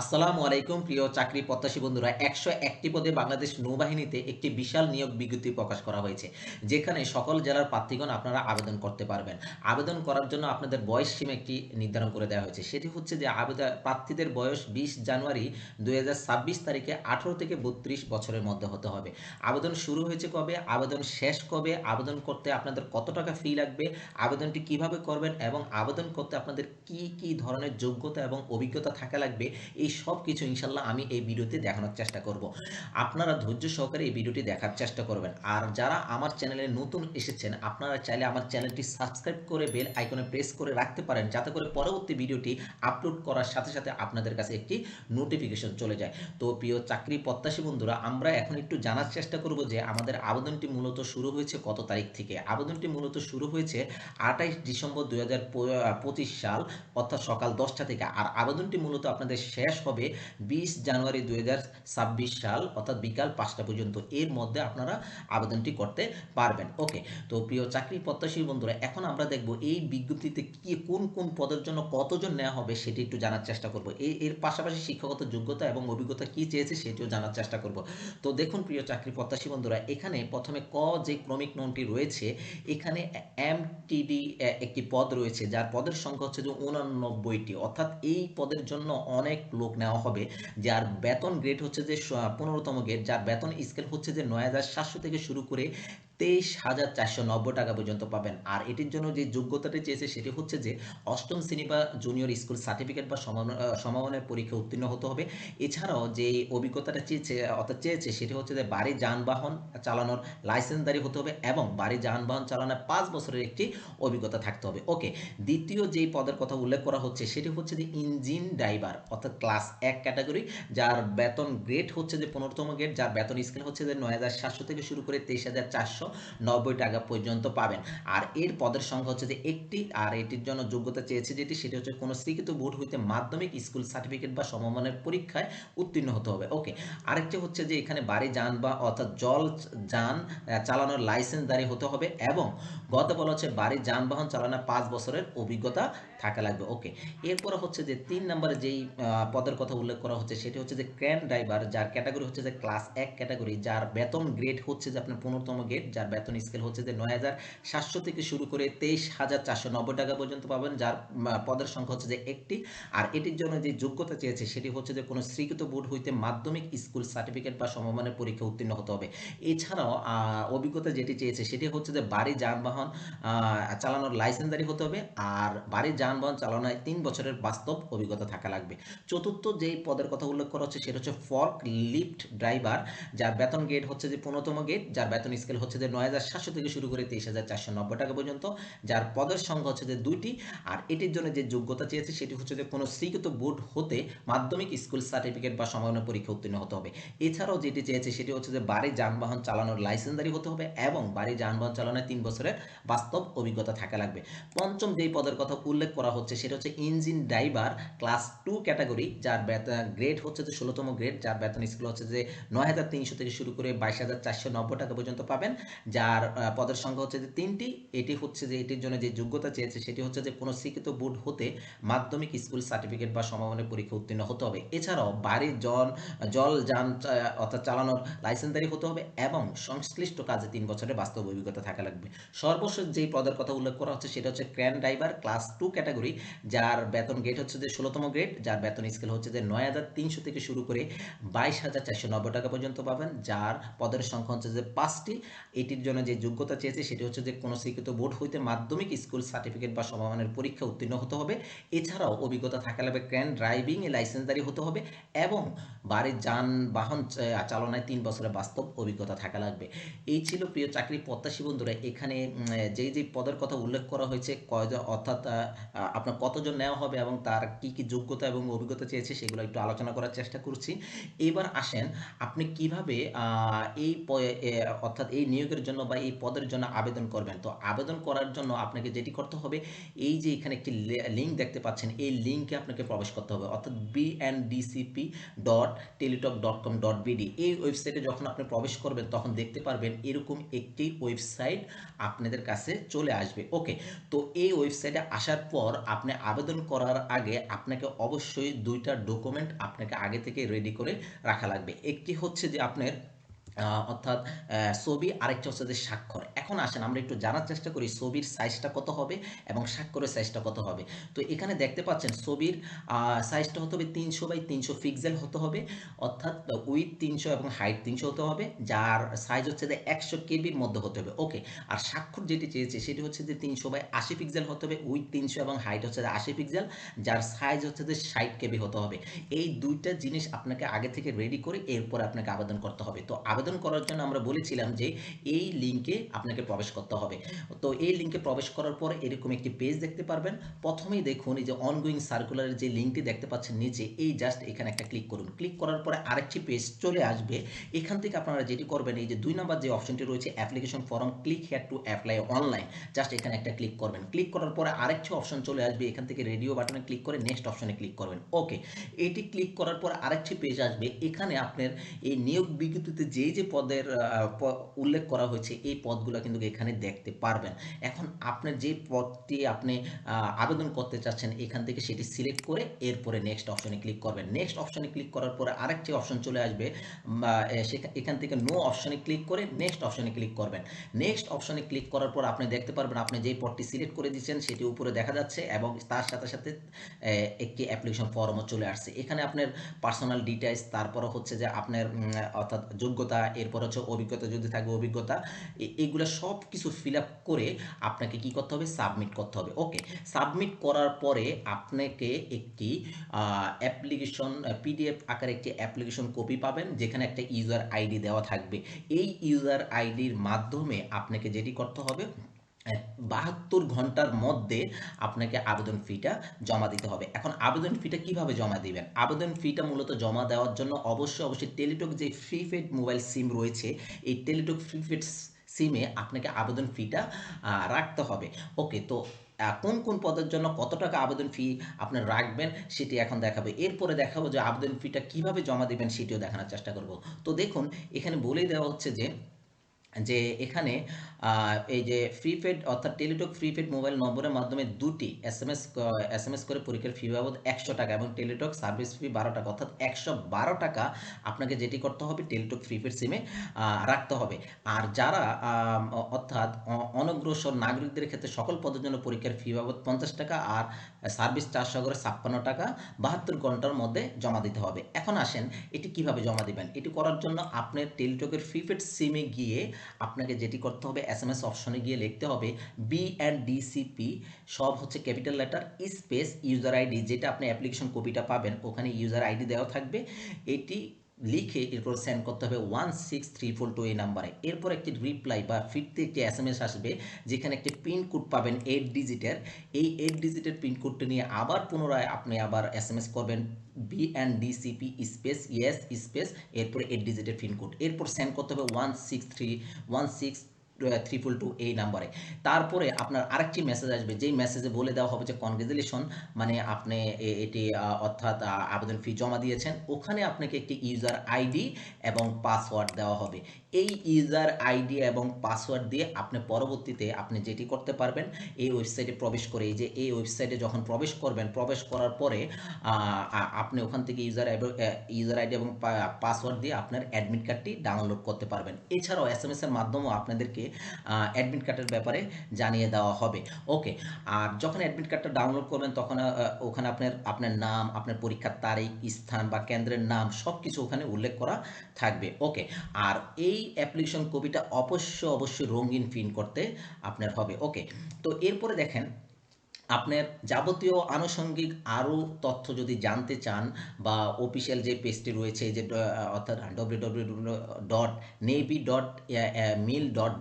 আসসালামু আলাইকুম, প্রিয় চাকরি প্রত্যাশী বন্ধুরা। একশো একটি পদে বাংলাদেশ নৌবাহিনীতে একটি বিশাল নিয়োগ বিজ্ঞপ্তি প্রকাশ করা হয়েছে, যেখানে সকল জেলার প্রার্থীগণ আপনারা আবেদন করতে পারবেন। আবেদন করার জন্য আপনাদের বয়স সীমা একটি নির্ধারণ করে দেওয়া হয়েছে। সেটি হচ্ছে যে আবেদন প্রার্থীদের বয়স বিশ জানুয়ারি দু হাজার ছাব্বিশ তারিখে আঠারো থেকে বত্রিশ বছরের মধ্যে হতে হবে। আবেদন শুরু হয়েছে কবে? আবেদন শেষ কবে? আবেদন করতে আপনাদের কত টাকা ফি লাগবে? আবেদনটি কীভাবে করবেন? এবং আবেদন করতে আপনাদের কি কি ধরনের যোগ্যতা এবং অভিজ্ঞতা থাকা লাগবে? এই সব কিছু ইনশাল্লাহ আমি এই ভিডিওতে দেখানোর চেষ্টা করব। আপনারা ধৈর্য সহকারে এই ভিডিওটি দেখার চেষ্টা করবেন। আর যারা আমার চ্যানেলে নতুন এসেছেন, আপনারা চাইলে আমার চ্যানেলটি সাবস্ক্রাইব করে বেল আইকনে প্রেস করে রাখতে পারেন, যাতে করে পরবর্তী ভিডিওটি আপলোড করার সাথে সাথে আপনাদের কাছে একটি নোটিফিকেশন চলে যায়। তো প্রিয় চাকরি প্রত্যাশী বন্ধুরা, আমরা এখন একটু জানার চেষ্টা করব যে আমাদের আবেদনটি মূলত শুরু হয়েছে কত তারিখ থেকে? আবেদনটি মূলত শুরু হয়েছে আঠাইশ ডিসেম্বর দু হাজার পঁচিশ সাল, অর্থাৎ সকাল দশটা থেকে। আর আবেদনটি মূলত আপনাদের শেষ হবে বিশ জানুয়ারি দুই হাজার ছাব্বিশ সাল, অর্থাৎ বিকাল পাঁচটা পর্যন্ত। এর মধ্যে আপনারা আবেদনটি করতে পারবেন। ওকে, তো প্রিয় চাকরি প্রত্যাশী বন্ধুরা, এখন আমরা দেখব এই বিজ্ঞপ্তিতে কি, কোন কোন পদের জন্য কতজন নেওয়া হবে সেটি একটু জানার চেষ্টা করব। এই এর পাশাপাশি শিক্ষাগত যোগ্যতা এবং অভিজ্ঞতা কি চেয়েছে সেটিও জানার চেষ্টা করব। তো দেখুন প্রিয় চাকরি প্রত্যাশী বন্ধুরা, এখানে প্রথমে ক যে ক্রমিক নংটি রয়েছে, এখানে এমটিডি একটি পদ রয়েছে, যার পদের সংখ্যা হচ্ছে যে উনানব্বইটি। অর্থাৎ এই পদের জন্য অনেক লোক নেওয়া হবে, যার বেতন গ্রেড হচ্ছে যে পনেরোতম গ্রেড যার বেতন স্কেল হচ্ছে যে নয় হাজার সাতশো থেকে শুরু করে তেইশ হাজার চারশো নব্বই টাকা পর্যন্ত পাবেন। আর এটির জন্য যে যোগ্যতাটি চেয়েছে সেটি হচ্ছে যে অষ্টম শ্রেণি বা জুনিয়র স্কুল সার্টিফিকেট বা সমাপনের পরীক্ষা উত্তীর্ণ হতে হবে। এছাড়াও যে অভিজ্ঞতাটা চেয়েছে, অর্থাৎ চেয়েছে সেটি হচ্ছে যে বাড়ি যানবাহন চালানোর লাইসেন্সদারি হতে হবে এবং বাড়ি যানবাহন চালানোর পাঁচ বছরের একটি অভিজ্ঞতা থাকতে হবে। ওকে, দ্বিতীয় যেই পদের কথা উল্লেখ করা হচ্ছে সেটি হচ্ছে যে ইঞ্জিন ড্রাইভার অর্থাৎ ক্লাস এক ক্যাটাগরি, যার বেতন গ্রেড হচ্ছে যে পনেরোতম গ্রেড যার বেতন স্কেল হচ্ছে যে নয় হাজার সাতশো থেকে শুরু করে তেইশ হাজার চারশো নব্বই টাকা পর্যন্ত পাবেন। আর এর পদের সংখ্যা হচ্ছে যে একটি, আর এটির জন্য যোগ্যতা চেয়েছে যেটি, সেটি হচ্ছে কোনো স্বীকৃত বোর্ড হইতে মাধ্যমিক স্কুল সার্টিফিকেট বা সমমানের পরীক্ষায় উত্তীর্ণ হতে হবে। ওকে আরেকটি হচ্ছে যে এখানে বাড়ি, যান বা অর্থাৎ জল, যান চালানোর লাইসেন্স লাইসেন্সদারি হতে হবে এবং গত বলা হচ্ছে বাড়ি যানবাহন চালানোর পাঁচ বছরের অভিজ্ঞতা থাকা লাগবে। ওকে এরপরে হচ্ছে যে তিন নম্বরে যেই পদের কথা উল্লেখ করা হচ্ছে, সেটি হচ্ছে যে ক্র্যান ড্রাইভার, যার ক্যাটাগরি হচ্ছে যে ক্লাস এক ক্যাটাগরি, যার বেতন গ্রেড হচ্ছে যে আপনার পনেরোতম গ্রেড যার বেতন স্কেল হচ্ছে যে নয় হাজার সাতশো থেকে শুরু করে তেইশ হাজার চারশো নব্বই টাকা পর্যন্ত পাবেন, যার পদের সংখ্যা হচ্ছে যে একটি। আর এটির জন্য যে যোগ্যতা চেয়েছে, সেটি হচ্ছে যে কোনো স্বীকৃত বোর্ড হইতে মাধ্যমিক স্কুল সার্টিফিকেট বা সমমানের পরীক্ষা উত্তীর্ণ হতে হবে। এছাড়াও অভিজ্ঞতা যেটি চেয়েছে, সেটি হচ্ছে যে বাড়ি, যানবাহন চালানোর লাইসেন্সদারি হতে হবে, আর বাড়ির যানবাহন চালানোয় তিন বছরের বাস্তব অভিজ্ঞতা থাকা লাগবে। চতুর্থ যেই পদের কথা উল্লেখ করা হচ্ছে, সেটা হচ্ছে ফর্ক লিফট ড্রাইভার যার বেতন গেট হচ্ছে যে পনেরোতম গেট যার বেতন স্কেল হচ্ছে যে নয় হাজার সাতশো থেকে শুরু করে তেইশ হাজার চারশো নব্বই টাকা পর্যন্ত, যার পদের সংখ্যা হচ্ছে যে দুইটি। আর এটির জন্য যে যোগ্যতা চেয়েছে, সেটি হচ্ছে যে কোনো স্বীকৃত বোর্ড হতে মাধ্যমিক স্কুল সার্টিফিকেট বা সমাপনী পরীক্ষা উত্তীর্ণ হতে হবে। এছাড়াও যেটি চেয়েছে, সেটি হচ্ছে যে বাড়ি যানবাহন চালানোর লাইসেন্সদারি হতে হবে এবং বাড়ি যানবাহন চালানোর তিন বছরের বাস্তব অভিজ্ঞতা থাকা লাগবে। পঞ্চম যেই পদের কথা উল্লেখ করা হচ্ছে, সেটা হচ্ছে engine driver class two category যার বেতন গ্রেড হচ্ছে যে ষোলোতম গ্রেড যার বেতন স্কুল হচ্ছে যে নয় হাজার তিনশো থেকে শুরু করে বাইশ হাজার চারশো নব্বই টাকা পর্যন্ত পাবেন। যার পদের সংখ্যা হচ্ছে যে তিনটি। এটি হচ্ছে যে, এটির জন্য যে যোগ্যতা চেয়েছে সেটি হচ্ছে যে কোনো স্বীকৃত বোর্ড হতে মাধ্যমিক স্কুল সার্টিফিকেট বা সমাপনের পরীক্ষা উত্তীর্ণ হতে হবে। এছাড়াও বাড়ির জল জল যান অর্থাৎ চালানোর লাইসেন্সদারি হতে হবে এবং সংশ্লিষ্ট কাজে তিন বছরের বাস্তব অভিজ্ঞতা থাকা লাগবে। সর্বশেষ যেই পদের কথা উল্লেখ করা হচ্ছে সেটা হচ্ছে crane driver class two category, যার বেতন গ্রেড হচ্ছে যে ষোলোতম গ্রেড যার বেতন স্কেল হচ্ছে যে নয় হাজার তিনশো থেকে শুরু করে বাইশ হাজার চারশো নব্বই টাকা পর্যন্ত পাবেন, যার পদের সংখ্যা হচ্ছে যে পাঁচটি। এটির জন্য যে যোগ্যতা চেয়েছে সেটি হচ্ছে যে কোনো স্বীকৃত বোর্ড হইতে মাধ্যমিক স্কুল সার্টিফিকেট বা সমমানের পরীক্ষা উত্তীর্ণ হতে হবে। এছাড়াও অভিজ্ঞতা থাকা লাগবে ক্র্যান ড্রাইভিং এ লাইসেন্সদারি হতে হবে এবং বাড়ির যানবাহন চালনায় তিন বছরের বাস্তব অভিজ্ঞতা থাকা লাগবে। এই ছিল প্রিয় চাকরি প্রত্যাশী বন্ধুরা। এখানে যেই যেই পদের কথা উল্লেখ করা হয়েছে, কয়জন, অর্থাৎ আপনার কতজন নেওয়া হবে এবং তার কি কি যোগ্যতা এবং অভিজ্ঞতা চেয়েছে সেগুলো একটু আলোচনা করার চেষ্টা করছি। এবার আসেন আপনি কীভাবে এই অর্থাৎ এই নিয়োগের জন্য বা এই পদের জন্য আবেদন করবেন? তো আবেদন করার জন্য আপনাকে যেটি করতে হবে, এই যে এখানে একটি লিঙ্ক দেখতে পাচ্ছেন, এই লিঙ্কে আপনাকে প্রবেশ করতে হবে। অর্থাৎ BNDCP dot Teletalk dot com dot BD এই ওয়েবসাইটে যখন আপনি প্রবেশ করবেন, তখন দেখতে পারবেন এরকম একটি ওয়েবসাইট আপনাদের কাছে চলে আসবে। ওকে, তো এই ওয়েবসাইটে আসার পর আপনি আবেদন করার আগে আপনাকে অবশ্যই দুইটা ডকুমেন্ট আপনাকে আগে থেকে রেডি করে রাখা লাগবে। একটি হচ্ছে যে আপনার অর্থাৎ ছবি আরেকটা হচ্ছে যে স্বাক্ষর। এখন আসেন, আমরা একটু জানার চেষ্টা করি ছবির সাইজটা কত হবে এবং স্বাক্ষরের সাইজটা কত হবে। তো এখানে দেখতে পাচ্ছেন ছবির সাইজটা হতে হবে তিনশো বাই তিনশো পিক্সেল হতে হবে, অর্থাৎ উইথ তিনশো এবং হাইট তিনশো হতে হবে, যার সাইজ হচ্ছে যে একশো কেবির মধ্যে হতে হবে। ওকে আর স্বাক্ষর যেটি চেয়েছে সেটি হচ্ছে যে তিনশো বাই আশি পিক্সেল হতে হবে উইথ তিনশো এবং হাইট হচ্ছে যে আশি পিক্সেল যার সাইজ হচ্ছে যে ষাট কেবি হতে হবে। এই দুইটা জিনিস আপনাকে আগে থেকে রেডি করে এরপর আপনাকে আবেদন করতে হবে। তো আবেদন করার জন্য আমরা বলেছিলাম যে এই লিঙ্কে আপনাকে প্রবেশ করতে হবে। তো এই লিঙ্কে প্রবেশ করার পর এরকম একটি পেজ দেখতে পারবেন। প্রথমেই দেখুন এই যে অনগোয়িং সার্কুলারের যে লিঙ্কটি দেখতে পাচ্ছেন নিচে, এই জাস্ট এখানে একটা ক্লিক করুন। ক্লিক করার পরে আরেকটি পেজ চলে আসবে। এখান থেকে আপনারা যেটি করবেন, এই যে দুই নাম্বার যে অপশনটি রয়েছে application form click here to apply online just এখানে একটা ক্লিক করবেন। ক্লিক করার পরে আরেকটি অপশন চলে আসবে। এখান থেকে রেডিও বাটনে ক্লিক করে নেক্সট অপশনে ক্লিক করবেন। ওকে এটি ক্লিক করার পর আরেকটি পেজ আসবে। এখানে আপনার এই নিয়োগ বিজ্ঞপ্তিতে যেই যে পদের উল্লেখ করা হয়েছে, এই পদগুলো কিন্তু এখানে দেখতে পারবেন। এখন আপনার যে পদটি আপনি আবেদন করতে চাচ্ছেন, এখান থেকে সেটি সিলেক্ট করে এরপরে নেক্সট অপশনে ক্লিক করবেন। নেক্সট অপশনে ক্লিক করার পরে আরেকটি অপশন চলে আসবে এখান থেকে নো অপশনে ক্লিক করে নেক্সট অপশনে ক্লিক করবেন। নেক্সট অপশনে ক্লিক করার পর আপনি দেখতে পারবেন, আপনি যেই পদটি সিলেক্ট করে দিয়েছেন সেটি উপরে দেখা যাচ্ছে এবং তার সাথে সাথে একটি অ্যাপ্লিকেশন ফর্মও চলে আসছে। এখানে আপনার পার্সোনাল ডিটেলস তারপরে হচ্ছে যে আপনার অর্থাৎ যোগ্যতা এরপর হচ্ছে অভিজ্ঞতা যদি থাকে অভিজ্ঞতা। এইগুলো সব কিছু ফিল আপ করে আপনাকে কি করতে হবে? সাবমিট করতে হবে। ওকে সাবমিট করার পরে আপনাকে একটি অ্যাপ্লিকেশন পিডিএফ আকারে একটি অ্যাপ্লিকেশন কপি পাবেন, যেখানে একটা ইউজার আইডি দেওয়া থাকবে। এই ইউজার আইডির মাধ্যমে আপনাকে যেটি করতে হবে বাহাত্তর ঘণ্টার মধ্যে আপনাকে আবেদন ফিটা জমা দিতে হবে। এখন আবেদন ফিটা কীভাবে জমা দিবেন? আবেদন ফিটা মূলত জমা দেওয়ার জন্য অবশ্যই অবশ্যই টেলিটক যে প্রিপেড মোবাইল সিম রয়েছে, এই টেলিটক প্রিপেড সিমে আপনাকে আবেদন ফিটা রাখতে হবে। ওকে, তো কোন কোন পদের জন্য কত টাকা আবেদন ফি আপনি রাখবেন সেটি এখন দেখাবে। এরপরে দেখাবো যে আবেদন ফিটা কীভাবে জমা দিবেন সেটিও দেখানোর চেষ্টা করব। তো দেখুন, এখানে বলেই দেওয়া হচ্ছে যে যে এখানে এই যে প্রিপেড অর্থাৎ টেলিটক প্রিপেড মোবাইল নম্বরের মাধ্যমে দুটি S M S S M S করে পরীক্ষার ফি বাবদ একশো টাকা এবং টেলিটক সার্ভিস ফি বারো টাকা, অর্থাৎ একশো বারো টাকা আপনাকে যেটি করতে হবে টেলিটক প্রিপেড সিমে রাখতে হবে। আর যারা অর্থাৎ অনগ্রসর নাগরিকদের ক্ষেত্রে সকল পদের জন্য পরীক্ষার ফি বাবদ পঞ্চাশ টাকা আর সার্ভিস চার্জ করে ছাপ্পান্ন টাকা বাহাত্তর ঘণ্টার মধ্যে জমা দিতে হবে। এখন আসেন, এটি কীভাবে জমা দিবেন? এটি করার জন্য আপনার টেলিটকের প্রিপেড সিমে গিয়ে আপনাকে যেটি করতে হবে এস এম এস অপশনে গিয়ে লিখতে হবে বি অ্যান্ড ডিসিপি সব হচ্ছে capital letter, space user ID যেটা আপনি অ্যাপ্লিকেশন কপিটা পাবেন, ওখানে ইউজার আইডি দেওয়া থাকবে। এটি লিখে এরপর সেন্ড করতে হবে one six three four two এই নাম্বারে। এরপর একটি রিপ্লাই বা ফিরতে একটি এস এম এস আসবে, যেখানে একটি পিন কোড পাবেন এইট ডিজিটের এই এইট ডিজিটের পিন কোডটি নিয়ে আবার পুনরায় আপনি আবার এস এম এস করবেন B and DCP space yes space এরপরে এইট ডিজিটের পিন কোড এরপর সেন্ড করতে হবে one six three one six triple two এই নাম্বারে তারপরে আপনার আরেকটি মেসেজ আসবে, যেই মেসেজে বলে দেওয়া হবে যে কনগ্রেচুলেশন মানে আপনি এটি অর্থাৎ আবেদন ফি জমা দিয়েছেন, ওখানে আপনাকে একটি ইউজার আইডি এবং পাসওয়ার্ড দেওয়া হবে। এই ইউজার আইডি এবং পাসওয়ার্ড দিয়ে আপনি পরবর্তীতে আপনি যেটি করতে পারবেন, এই ওয়েবসাইটে প্রবেশ করে, এই যে এই ওয়েবসাইটে যখন প্রবেশ করবেন, প্রবেশ করার পরে আপনি ওখান থেকে ইউজার ইউজার আইডি এবং পাসওয়ার্ড দিয়ে আপনার অ্যাডমিট কার্ডটি ডাউনলোড করতে পারবেন। এছাড়াও এস এম এর মাধ্যমেও আপনাদেরকে অ্যাডমিট কার্ডের ব্যাপারে জানিয়ে দেওয়া হবে। ওকে আর যখন অ্যাডমিট কার্ডটা ডাউনলোড করবেন, তখন ওখানে আপনার আপনার নাম, আপনার পরীক্ষার তারিখ, স্থান বা কেন্দ্রের নাম সব কিছু ওখানে উল্লেখ করা থাকবে। ওকে আর এই অ্যাপ্লিকেশন কপিটা অবশ্য অবশ্যই রঙিন প্রিন্ট করতে আপনার হবে। ওকে তো এরপরে দেখেন আপনার যাবতীয় আনুষঙ্গিক আরও তথ্য যদি জানতে চান বা অফিসিয়াল যে পেজটি রয়েছে যে অর্থাৎ W W dot navy dot mil dot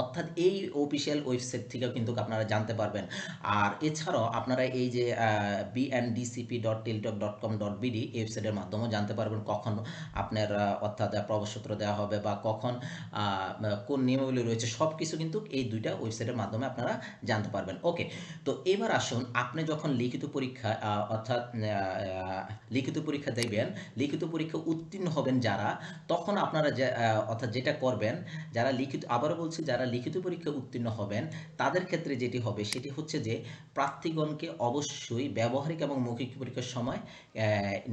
অর্থাৎ এই অফিসিয়াল ওয়েবসাইট থেকেও কিন্তু আপনারা জানতে পারবেন। আর এছাড়াও আপনারা এই যে BNDCP dot Teletalk dot com dot BD ওয়েবসাইটের মাধ্যমেও জানতে পারবেন কখন আপনার অর্থাৎ প্রবেশপত্র দেওয়া হবে বা কখন কোন নিয়মাবলী রয়েছে। সব কিছু কিন্তু এই দুইটা ওয়েবসাইটের মাধ্যমে আপনারা জানতে পারবেন। ওকে তো এবার আসুন আপনি যখন লিখিত পরীক্ষা অর্থাৎ লিখিত পরীক্ষা দেবেন, লিখিত পরীক্ষা উত্তীর্ণ হবেন যারা, তখন আপনারা অর্থাৎ যেটা করবেন, যারা লিখিত, আবারও বলছি যারা লিখিত পরীক্ষা উত্তীর্ণ হবেন, তাদের ক্ষেত্রে যেটি হবে সেটি হচ্ছে যে, প্রার্থীগণকে অবশ্যই ব্যবহারিক এবং মৌখিক পরীক্ষার সময়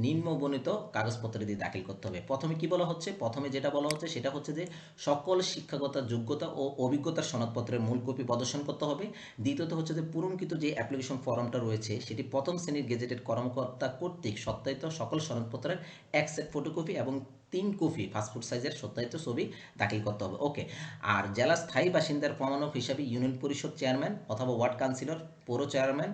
নিম্নবর্ণিত কাগজপত্র দিয়ে দাখিল করতে হবে। প্রথমে কি বলা হচ্ছে? প্রথমে যেটা বলা হচ্ছে সেটা হচ্ছে যে, সকল শিক্ষাগত যোগ্যতা ও অভিজ্ঞতার সনদপত্রের মূল কপি প্রদর্শন করতে হবে। দ্বিতীয়ত হচ্ছে যে পূরণকৃত যে অ্যাপ্লিকেশন ফর্মটা রয়েছে, সেটি প্রথম শ্রেণির গেজেটেড কর্মকর্তা কর্তৃক সত্যায়িত সকল সনদপত্রের এক সেট ফটোকপি এবং তিন কপি পাসপোর্ট সাইজের সত্যায়িত ছবি দাখিল করতে হবে। ওকে, আর জেলা স্থায়ী বাসিন্দার প্রমাণক হিসাবে ইউনিয়ন পরিষদ চেয়ারম্যান অথবা ওয়ার্ড কাউন্সিলর, পৌর চেয়ারম্যান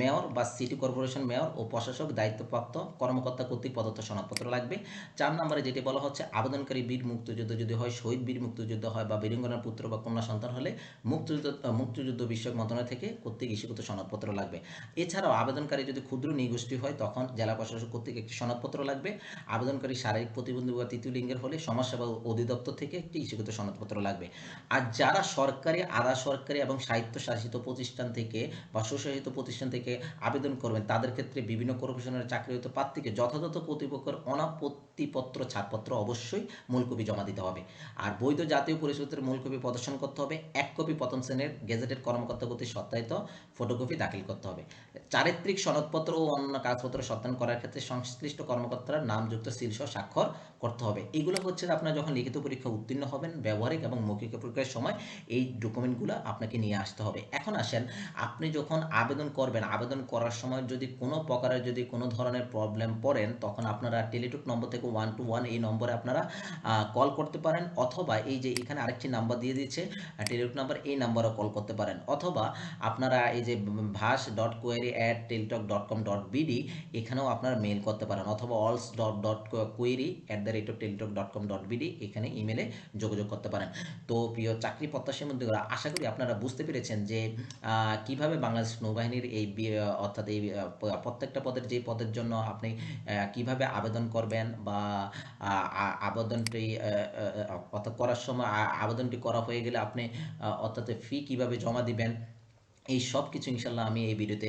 মেয়র বা সিটি কর্পোরেশন মেয়র ও প্রশাসক দায়িত্বপ্রাপ্ত কর্মকর্তা কর্তৃক প্রদত্ত সনদপত্র লাগবে। চার নম্বরে যেটি বলা হচ্ছে, আবেদনকারী বীর মুক্তিযুদ্ধ যদি হয়, শহীদ বীর মুক্তিযুদ্ধ হয় বা বীরঙ্গনার পুত্র বা কন্যা সন্তান হলে মুক্তিযুদ্ধ মুক্তিযুদ্ধ বিষয়ক মন্ত্রণালয় থেকে কর্তৃক ইস্যুকৃত সনদপত্র লাগবে। এছাড়াও আবেদনকারী যদি ক্ষুদ্র নিগোষ্ঠী হয়, তখন জেলা প্রশাসক কর্তৃক একটি সনদপত্র লাগবে। আবেদনকারী শারীরিক প্রতিবন্ধী বা তৃতীয় লিঙ্গের হলে সমাজসেবা অধিদপ্তর থেকে একটি ইস্যুকৃত সনদপত্র লাগবে। আর যারা সরকারি, আধা সরকারি এবং স্বায়ত্তশাসিত প্রতিষ্ঠান থেকে বা স্বশাসিত প্রতিষ্ঠান থেকে আবেদন করবেন, তাদের ক্ষেত্রে বিভিন্ন কর্পোরেশনের চাকরিরত প্রার্থীকে যথাযথ কর্তৃপক্ষের অনাপত্তিপত্র, ছাড়পত্র অবশ্যই মূল কপি জমা দিতে হবে। আর বৈধ জাতীয় পরিষদের মূল কপি প্রদর্শন করতে হবে, এক কপি প্রথম শ্রেণির গেজেটেড কর্মকর্তা কর্তৃক সত্যায়িত ফটোকপি দাখিল করতে হবে। চারিত্রিক সনদপত্র ও অন্যান্য কাগজপত্র সত্যায়ন করার ক্ষেত্রে সংশ্লিষ্ট কর্মকর্তার নামযুক্ত শীর্ষ স্বাক্ষর করতে হবে। এগুলো হচ্ছে আপনার যখন লিখিত পরীক্ষা উত্তীর্ণ হবেন, ব্যবহারিক এবং মৌখিক পরীক্ষার সময়, এই ডকুমেন্টগুলো আপনাকে নিয়ে আসতে হবে। এখন আসেন, আপনি যখন আবেদন করবেন আবেদন করার সময় যদি কোনো প্রকারের যদি কোনো ধরনের প্রবলেম পড়েন, তখন আপনারা টেলিটক নম্বর থেকে ওয়ান টু ওয়ান এই নম্বরে আপনারা কল করতে পারেন অথবা এই যে এখানে আরেকটি নাম্বার দিয়ে দিচ্ছে টেলিটক নাম্বার এই নাম্বারও কল করতে পারেন। অথবা আপনারা এই যে vas dot query at Teletalk dot com dot BD এখানেও আপনারা মেল করতে পারেন অথবা অলস dot dot query at the rate of Teletalk dot com dot BD এখানে ইমেলে যোগাযোগ করতে পারেন। তো প্রিয় চাকরি প্রত্যাশী মধ্যে আশা করি আপনারা বুঝতে পেরেছেন যে কীভাবে বাংলাদেশ নৌবাহিনীর এই অর্থাৎ এই প্রত্যেকটা পদের যে পদের জন্য আপনি কীভাবে আবেদন করবেন বা আবেদনটি অর্থাৎ করার সময় আবেদনটি করা হয়ে গেলে আপনি অর্থাৎ ফি কীভাবে জমা দিবেন, এই সব কিছু ইনশাল্লাহ আমি এই ভিডিওতে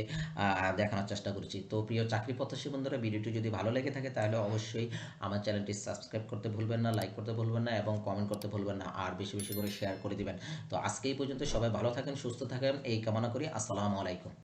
দেখানোর চেষ্টা করছি। তো প্রিয় চাকরি প্রত্যাশী বন্ধুরা, ভিডিওটি যদি ভালো লেগে থাকে তাহলে অবশ্যই আমার চ্যানেলটি সাবস্ক্রাইব করতে ভুলবেন না, লাইক করতে ভুলবেন না এবং কমেন্ট করতে ভুলবেন না, আর বেশি বেশি করে শেয়ার করে দিবেন। তো আজকে এই পর্যন্ত সবাই ভালো থাকেন, সুস্থ থাকেন, এই কামনা করি, আসসালামু আলাইকুম।